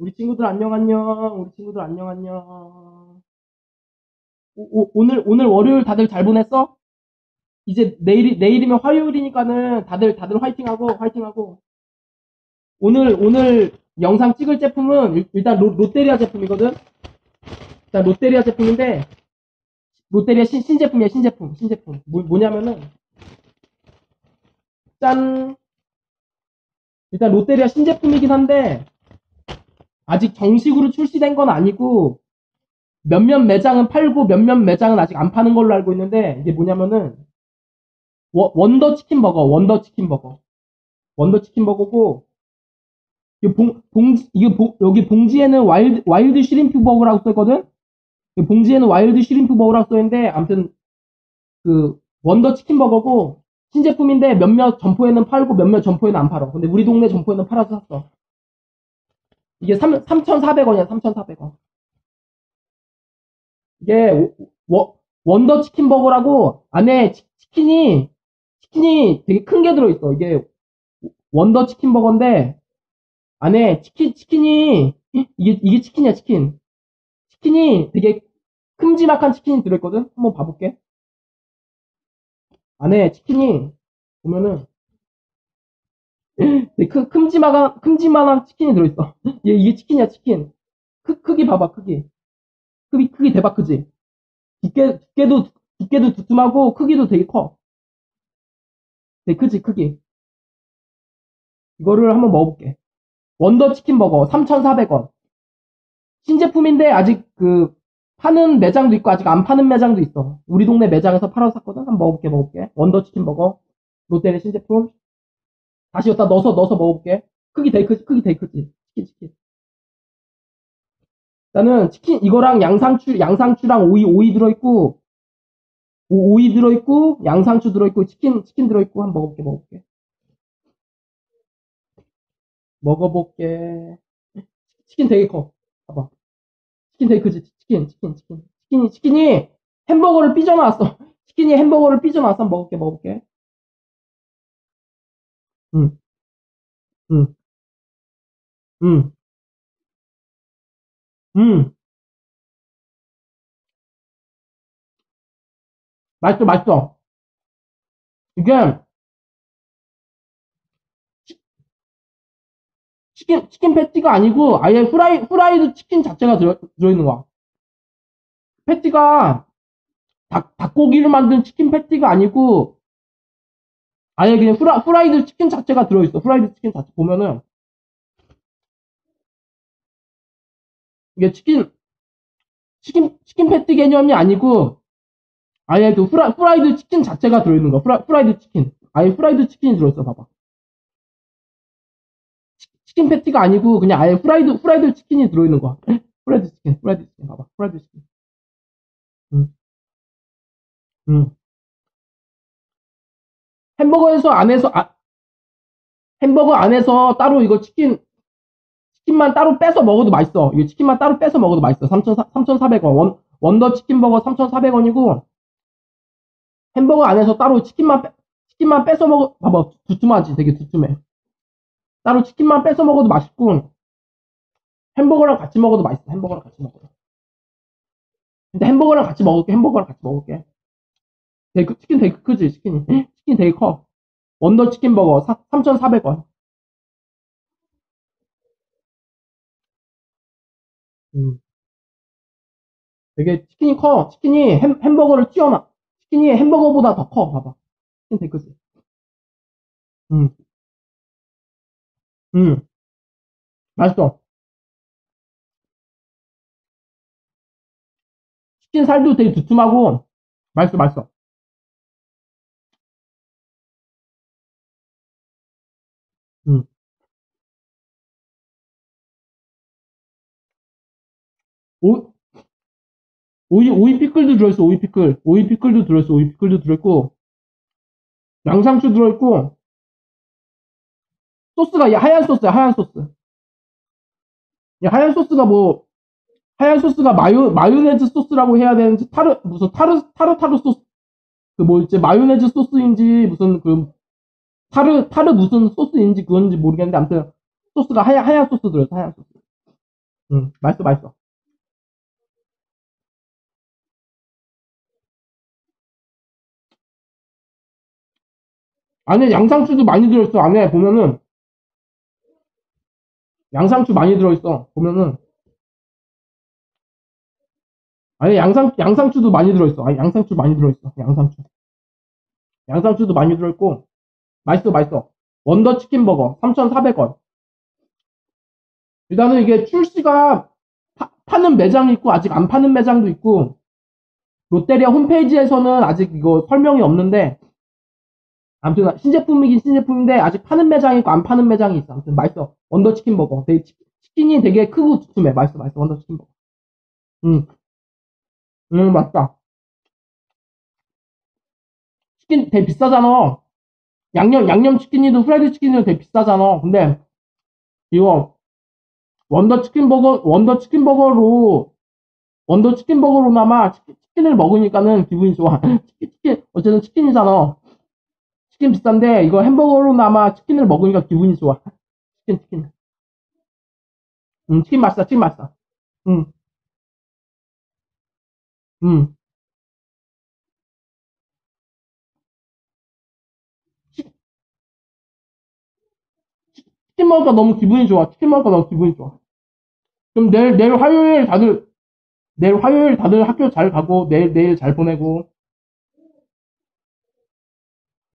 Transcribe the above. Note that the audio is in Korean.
우리 친구들 안녕 안녕. 우리 친구들 안녕 안녕. 오, 오, 오늘 오늘 월요일 다들 잘 보냈어? 이제 내일이 내일이면 화요일이니까는 다들 다들 화이팅하고 화이팅하고. 오늘 오늘 영상 찍을 제품은 일- 일단 로, 롯데리아 제품이거든. 자 롯데리아 제품인데 롯데리아 신, 신제품이야 신제품 신제품 뭐, 뭐냐면은 짠 일단 롯데리아 신제품이긴 한데 아직 정식으로 출시된 건 아니고 몇몇 매장은 팔고 몇몇 매장은 아직 안 파는 걸로 알고 있는데 이게 뭐냐면은 워- 원더 치킨 버거 원더 치킨 버거 원더 치킨 버거고 이 봉, 봉지 이게 봉- 여기 봉지에는 와일드 와일드 슈림프 버거라고 써있거든 이 봉지에는 와일드 슈림프 버거라고 써있는데 아무튼 그 원더 치킨 버거고 신제품인데 몇몇 점포에는 팔고 몇몇 점포에는 안 팔아. 근데 우리 동네 점포에는 팔아서 샀어. 이게 3, 3,400원이야, 3,400원. 이게 워- 원더 치킨 버거라고 안에 치- 치킨이 치킨이 되게 큰 게 들어있어. 이게 원더 치킨 버거인데 안에 치킨 치킨이 이게 이게 치킨이야 치킨. 치킨이 되게 큼지막한 치킨이 들어있거든. 한번 봐볼게. 안에 치킨이 보면은 큰 큼지막한 큼지막한 치킨이 들어있어. 얘 이게 치킨이야 치킨. 크 크기 봐봐 크기. 크기 크기 대박 크지. 두께 두께도 두께도 두툼하고 크기도 되게 커. 되게 크지 크기. 이거를 한번 먹어볼게. 원더 치킨 버거 3,400원. 신제품인데 아직 그 파는 매장도 있고 아직 안 파는 매장도 있어. 우리 동네 매장에서 팔아서 샀거든. 한번 먹어볼게 먹어볼게. 원더 치킨 버거. 롯데의 신제품. 다시 여기다 넣어서 넣어서 먹어볼게. 크기 되게 크지 크기 되게 크지. 치킨 치킨. 일단은 치킨 이거랑 양상추 양상추랑 오이 오이 들어있고 오, 오이 들어있고 양상추 들어있고 치킨 치킨 들어있고 한번 먹어볼게 먹어볼게. 먹어볼게. 치킨 되게 커. 봐봐. 치킨 되게 크지? 치킨, 치킨, 치킨. 치킨이, 치킨이 햄버거를 삐져나왔어. 치킨이 햄버거를 삐져나왔어. 먹을게, 먹을게. 응, 응, 응, 응. 맛있어, 맛있어. 이게 치킨, 치킨 패티가 아니고 아예 후라이, 후라이드 치킨 자체가 들어, 들어있는 거야. 패티가 닭, 닭고기를 만든 치킨 패티가 아니고 아예 그냥 후라, 후라이드 치킨 자체가 들어있어. 후라이드 치킨 자체 보면은 이게 치킨 치킨 치킨 패티 개념이 아니고 아예 그 후라, 후라이드 치킨 자체가 들어있는 거야. 후라, 후라이드 치킨. 아예 후라이드 치킨이 들어있어. 봐봐. 치- 치킨 패티가 아니고 그냥 아예 후라이드 후라이드 치킨이 들어있는 거야. 후라이드 치킨, 후라이드 치킨. 봐봐. 후라이드 치킨. 응, 응. 햄버거에서 안에서 아, 햄버거 안에서 따로 이거 치킨 치킨만 따로 빼서 먹어도 맛있어. 이거 치킨만 따로 빼서 먹어도 맛있어. 3,400원. 원, 원더 치킨버거 3,400원이고, 햄버거 안에서 따로 치킨만, 빼, 치킨만 빼서 먹어, 봐봐. 두툼하지? 되게 두툼해. 따로 치킨만 빼서 먹어도 맛있고, 햄버거랑 같이 먹어도 맛있어. 햄버거랑 같이 먹어도. 근데 햄버거랑 같이 먹을게. 햄버거랑 같이 먹을게. 되게, 크- 치킨 되게 크지? 치킨이. 치킨 되게 커. 원더 치킨 버거 3,400원. 음. 되게 치킨이 커. 치킨이 햄, 햄버거를 튀어나. 치킨이 햄버거보다 더 커. 봐봐. 치킨 되게 크지. 음, 음, 맛있어. 치킨 살도 되게 두툼하고, 맛있어, 맛있어. 오, 오이, 오이 피클도 들어있어, 오이 피클. 오이 피클도 들어있어, 오이 피클도 들어있고, 양상추 들어있고, 소스가 하얀 소스야, 하얀 소스. 이 하얀 소스가 뭐, 하얀 소스가 마요, 마요네즈 소스라고 해야 되는지, 타르, 무슨 타르, 타르 타르 소스, 그 뭐, 이제 마요네즈 소스인지, 무슨 그, 타르, 타르 무슨 소스인지 그건지 모르겠는데, 아무튼, 소스가 하얀, 하얀 소스 들어있어, 하얀 소스. 응, 맛있어, 맛있어. 안에 양상추도 많이 들어있어. 안에 보면은 양상추 많이 들어있어. 보면은 안에 양상 양상추도 많이 들어있어. 아니 양상추 많이 들어있어. 양상추. 양상추도 많이 들어있고 맛있어, 맛있어. 원더 치킨 버거 3,400원. 일단은 이게 출시가 파, 는 매장이 있고 아직 안 파는 매장도 있고 롯데리아 홈페이지에서는 아직 이거 설명이 없는데 아무튼 신제품이긴 신제품인데 아직 파는 매장이 있고 안 파는 매장이 있어. 아무튼 맛있어. 원더 치킨 버거. 되게 치, 킨이 되게 크고 두툼해. 맛있어, 맛있어. 원더 치킨 버거. 음, 음 맛있다. 치킨 되게 비싸잖아. 양념 양념 치킨이든 프라이드 치킨이든 되게 비싸잖아. 근데 이거 원더 치킨 버거 원더 치킨 버거로 원더 치킨 버거로나마 치킨, 치킨을 먹으니까는 기분이 좋아. 치킨 어쨌든 치킨이잖아. 치킨 비싼데 이거 햄버거로나마 치킨을 먹으니까 기분이 좋아. 치킨 치킨. 음 치킨 맛있다 치킨 맛있다. 음 음. 치킨 먹으니까 너무 기분이 좋아. 치킨 먹으니까 너무 기분이 좋아. 그럼 내일 내일 화요일 다들 내일 화요일 다들 학교 잘 가고 내일 내일 잘 보내고